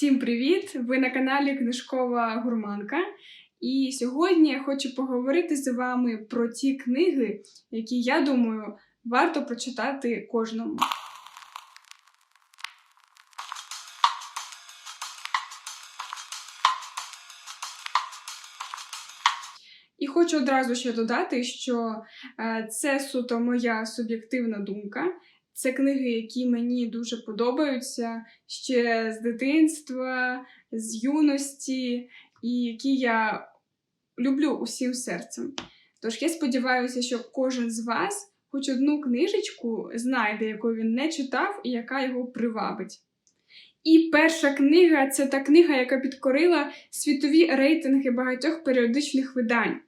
Всім привіт! Ви на каналі Книжкова Гурманка. І сьогодні я хочу поговорити з вами про ті книги, які я думаю варто прочитати кожному. І хочу одразу ще додати, що е, це суто моя суб'єктивна думка. Це книги, які мені дуже подобаються ще з дитинства, з юності, і які я люблю усім серцем. Тож я сподіваюся, що кожен з вас хоч одну книжечку знайде, яку він не читав і яка його привабить. І перша книга це та книга, яка підкорила світові рейтинги багатьох періодичних видань.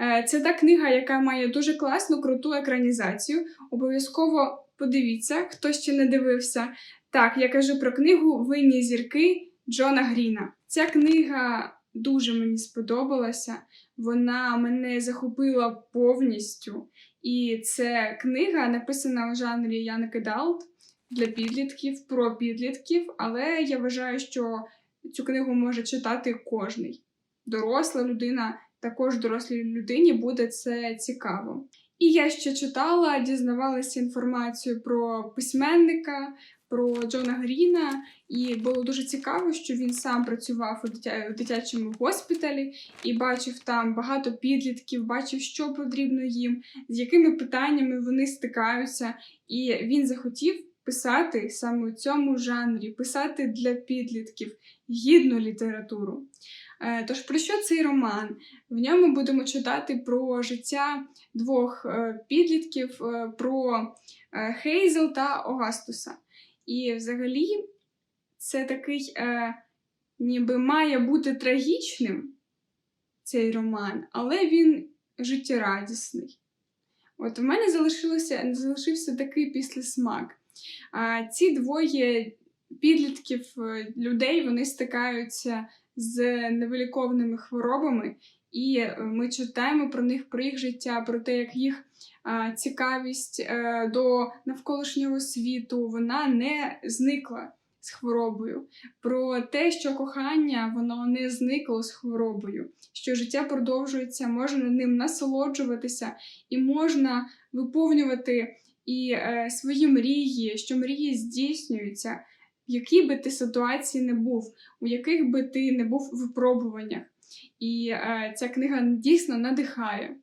Е, Це та книга, яка має дуже класну, круту екранізацію. Обов'язково подивіться, хто ще не дивився. Так, я кажу про книгу Винні зірки Джона Гріна. Ця книга дуже мені сподобалася. Вона мене захопила повністю. І це книга написана у жанрі Young Adult для підлітків, про підлітків, але я вважаю, що цю книгу може читати кожний. Доросла людина, також дорослій людині буде це цікаво. І я ще читала, дізнавалася інформацію про письменника, про Джона Гріна, і було дуже цікаво, що він сам працював у, дитя... у дитячому госпіталі і бачив там багато підлітків, бачив, що потрібно їм, з якими питаннями вони стикаються. І він захотів писати саме у цьому жанрі, писати для підлітків гідну літературу. Е, Тож про що цей роман? В ньому будемо читати про життя двох е, підлітків, е, про Хейзел та Огастуса. І взагалі це такий, ніби має бути трагічним цей роман, але він життєрадісний. От в мене залишилося, залишився такий післясмак. А ці двоє підлітків людей вони стикаються з невиліковними хворобами, і е, ми читаємо про них, про їх життя, про те, як їх цікавість е, до навколишнього світу вона не зникла з хворобою, про те, що кохання воно не зникло з хворобою, що життя продовжується, можна ним насолоджуватися і можна виповнювати і е, свої мрії, що мрії здійснюються, в якій би ти ситуації не був, у яких би ти не був випробуваннях. І е, ця книга дійсно надихає.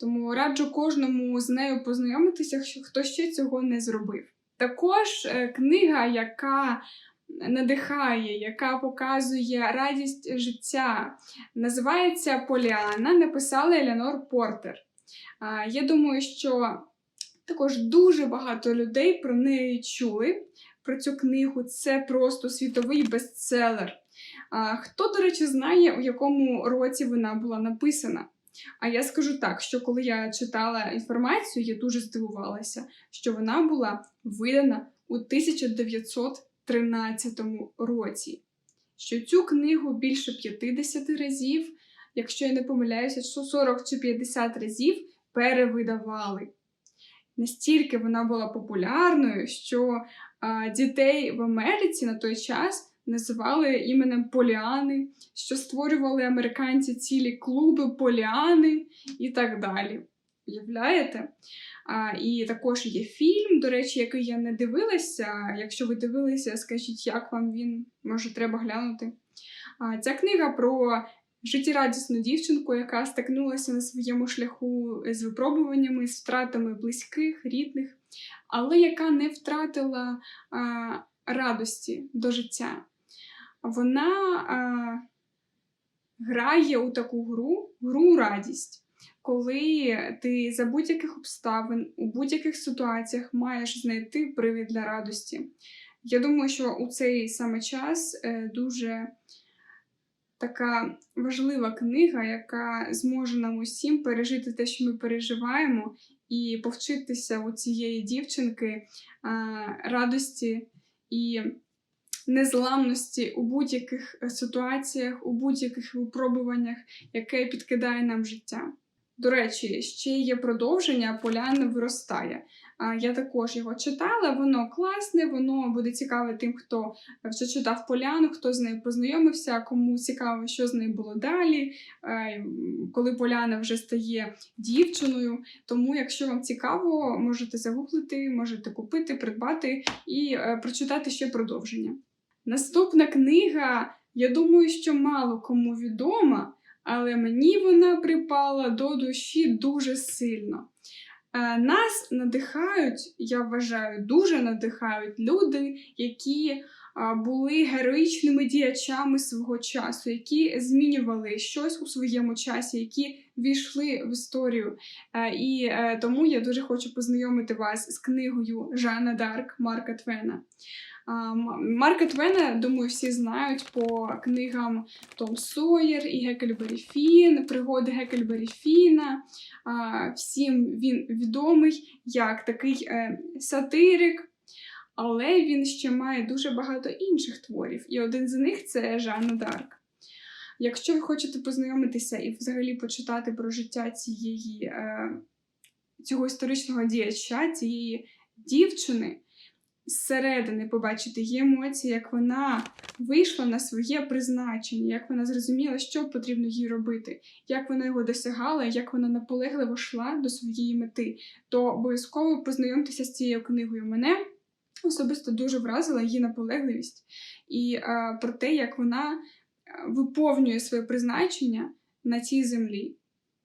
Тому раджу кожному з нею познайомитися, якщо хто ще цього не зробив. Також е, книга, яка надихає, яка показує радість життя, називається Поліана, написала Еліанор Портер. А, Я думаю, що також дуже багато людей про неї чули. Про цю книгу це просто світовий бестселер. Хто, до речі, знає, у якому році вона була написана? А я скажу так, що коли я читала інформацію, я дуже здивувалася, що вона була видана у 1913 році. Що цю книгу більше 50 разів, якщо я не помиляюся, 40 чи 50 разів перевидавали. Настільки вона була популярною, що а, дітей в Америці на той час називали іменем Поліани, що створювали американці цілі клуби Поліани і так далі. Уявляєте? А, І також є фільм, до речі, який я не дивилася. Якщо ви дивилися, скажіть, як вам він, може, треба глянути. А, Ця книга про життєрадісну дівчинку, яка стикнулася на своєму шляху з випробуваннями, з втратами близьких, рідних, але яка не втратила а, радості до життя. Вона а, грає у таку гру, гру радість. Коли ти за будь-яких обставин у будь-яких ситуаціях маєш знайти привід для радості. Я думаю, що у цей саме час е, дуже така важлива книга, яка зможе нам усім пережити те, що ми переживаємо, і повчитися у цієї дівчинки радості і незламності у будь-яких ситуаціях, у будь-яких випробуваннях, яке підкидає нам життя. До речі, ще є продовження, поляна виростає. Я також його читала, воно класне, воно буде цікаве тим, хто вже читав Поляну, хто з нею познайомився, кому цікаво, що з нею було далі, е, коли Поляна вже стає дівчиною. Тому, якщо вам цікаво, можете загуглити, можете купити, придбати і е, прочитати ще продовження. Наступна книга, я думаю, що мало кому відома, але мені вона припала до душі дуже сильно. Е, Нас надихають, я вважаю, дуже надихають люди, які були героїчними діячами свого часу, які змінювали щось у своєму часі, які війшли в історію. Е, І е, тому я дуже хочу познайомити вас з книгою Жанна Дарк Марка Твена. Марка Твена, думаю, всі знають по книгам Том Сойер і Гекельбері Фін, пригоди Гекельбері Фіна. Всім він відомий як такий е, сатирик, але він ще має дуже багато інших творів, і один з них це Жанна Дарк. Якщо ви хочете познайомитися і взагалі почитати про життя цієї, е, цього історичного діяча, цієї дівчини, зсередини побачити її емоції, як вона вийшла на своє призначення, як вона зрозуміла, що потрібно їй робити, як вона його досягала, як вона наполегливо йшла до своєї мети, то обов'язково познайомтеся з цією книгою. Мене особисто дуже вразила її наполегливість і е, про те, як вона е, виповнює своє призначення на цій землі.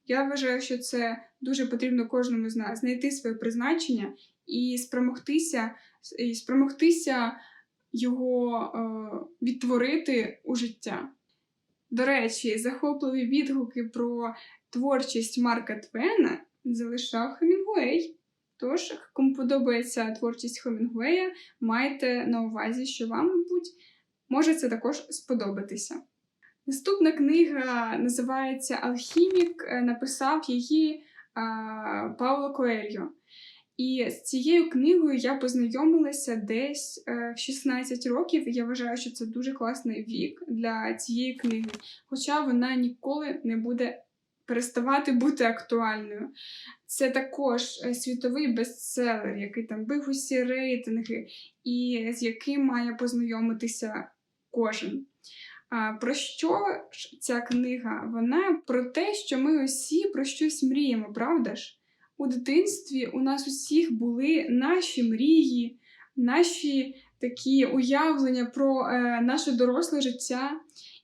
Я вважаю, що це дуже потрібно кожному з нас знайти своє призначення і спромогтися, і спромогтися його е, відтворити у життя. До речі, захопливі відгуки про творчість Марка Твена залишав Хемінгуей. Тож, кому подобається творчість Хемінгуея, майте на увазі, що вам, мабуть, може це також сподобатися. Наступна книга називається Алхімік. Е, Написав її Пауло Коельо. І з цією книгою я познайомилася десь е, в 16 років. Я вважаю, що це дуже класний вік для цієї книги, хоча вона ніколи не буде переставати бути актуальною. Це також е, світовий бестселер, який там бив усі рейтинги, і з яким має познайомитися кожен. Про що ж ця книга? Вона про те, що ми усі про щось мріємо, правда ж? У дитинстві у нас усіх були наші мрії, наші такі уявлення про е, наше доросле життя,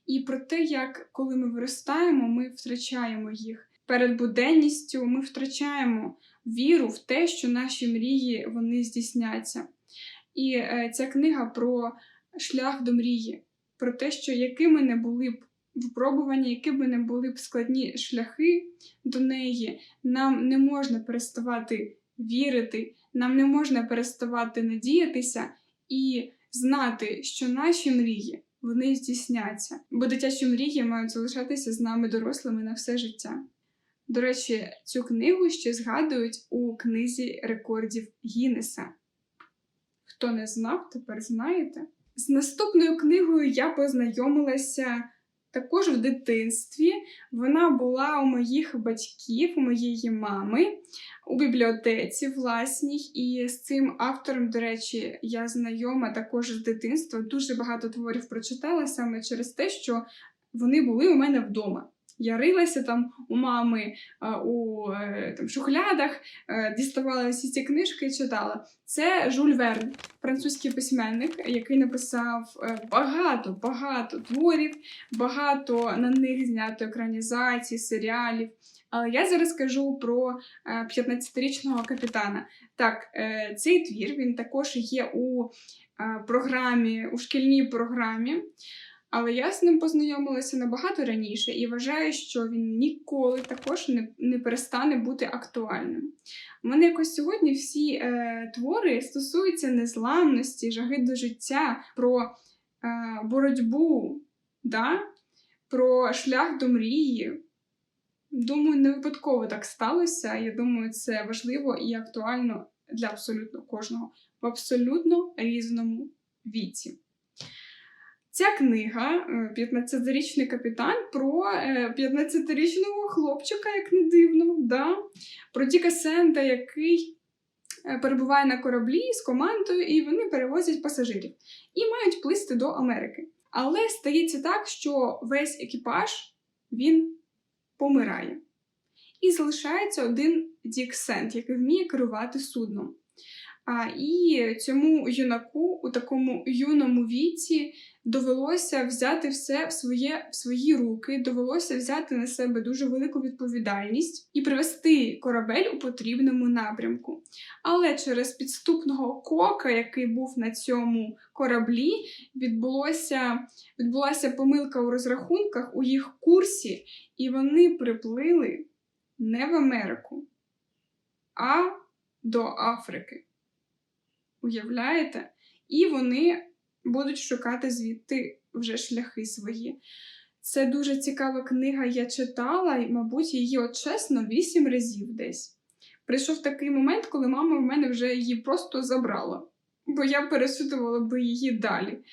і про те, як коли ми виростаємо, ми втрачаємо їх. Перед буденністю ми втрачаємо віру в те, що наші мрії вони здійсняться. І е, ця книга про шлях до мрії, про те, що якими не були б випробування, які б не були б складні шляхи до неї, нам не можна переставати вірити, нам не можна переставати надіятися і знати, що наші мрії вони здійсняться, бо дитячі мрії мають залишатися з нами дорослими на все життя. До речі, цю книгу ще згадують у книзі рекордів Гіннеса. Хто не знав, тепер знаєте. З наступною книгою я познайомилася також в дитинстві. Вона була у моїх батьків, у моєї мами у бібліотеці власній. І з цим автором, до речі, я знайома також з дитинства. Дуже багато творів прочитала саме через те, що вони були у мене вдома. Я рилася там у мами у е, там, шухлядах, е, діставала всі ці книжки і читала. Це Жюль Верн, французький письменник, який написав е, багато багато творів, багато на них знято екранізацій, серіалів. Але я зараз кажу про е, 15-річного капітана. Так, е, цей твір він також є у е, програмі, у шкільній програмі. Але я з ним познайомилася набагато раніше і вважаю, що він ніколи також не, не перестане бути актуальним. У мене якось сьогодні всі е, твори стосуються незламності, жаги до життя, про е, боротьбу, да? про шлях до мрії. Думаю, не випадково так сталося. Я думаю, це важливо і актуально для абсолютно кожного в абсолютно різному віці. Ця книга е, «15-річний капітан про е, 15-річного хлопчика, як не дивно, да? про Діка Сента, який е, перебуває на кораблі з командою, і вони перевозять пасажирів і мають плисти до Америки. Але стається так, що весь екіпаж він помирає. І залишається один Дік Сент, який вміє керувати судном. А, і цьому юнаку у такому юному віці довелося взяти все в, своє, в свої руки, довелося взяти на себе дуже велику відповідальність і привести корабель у потрібному напрямку. Але через підступного кока, який був на цьому кораблі, відбулося, відбулася помилка у розрахунках у їх курсі, і вони приплили не в Америку, а до Африки. Уявляєте? І вони будуть шукати звідти вже шляхи свої. Це дуже цікава книга, я читала, і, мабуть, її от чесно вісім разів десь. Прийшов такий момент, коли мама в мене вже її просто забрала, бо я пересудувала би її далі.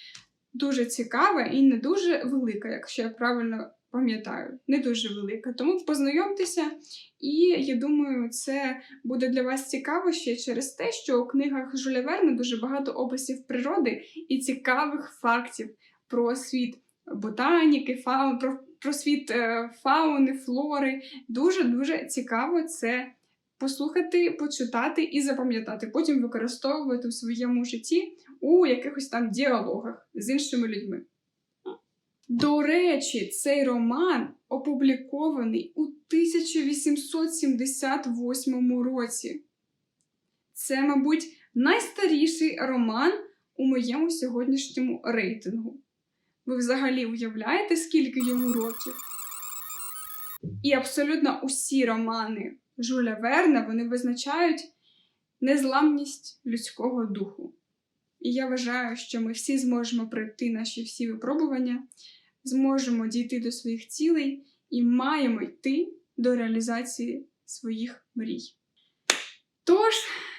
Дуже цікава і не дуже велика, якщо я правильно пам'ятаю, не дуже велика. Тому познайомтеся, і я думаю, це буде для вас цікаво ще через те, що у книгах Жюля Верна дуже багато описів природи і цікавих фактів про світ ботаніки, фау, про, про світ е, фауни, флори. Дуже дуже цікаво це послухати, почитати і запам'ятати. Потім використовувати в своєму житті у якихось там діалогах з іншими людьми. До речі, цей роман опублікований у 1878 році. Це, мабуть, найстаріший роман у моєму сьогоднішньому рейтингу. Ви взагалі уявляєте, скільки йому років? І абсолютно усі романи Жуля Верна вони визначають незламність людського духу. І я вважаю, що ми всі зможемо пройти наші всі випробування, зможемо дійти до своїх цілей і маємо йти до реалізації своїх мрій. Тож,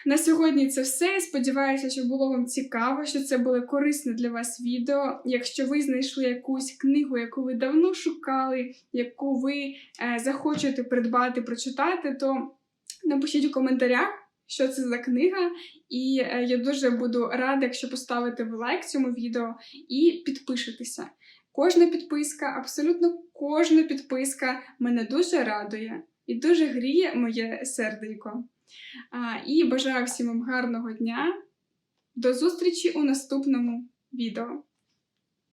на сьогодні це все. Сподіваюся, що було вам цікаво, що це було корисне для вас відео. Якщо ви знайшли якусь книгу, яку ви давно шукали, яку ви е, захочете придбати, прочитати, то напишіть у коментарях, що це за книга. І е, я дуже буду рада, якщо поставите ви лайк цьому відео і підпишетеся. Кожна підписка, абсолютно кожна підписка мене дуже радує і дуже гріє моє серденько. І бажаю всім вам гарного дня. До зустрічі у наступному відео.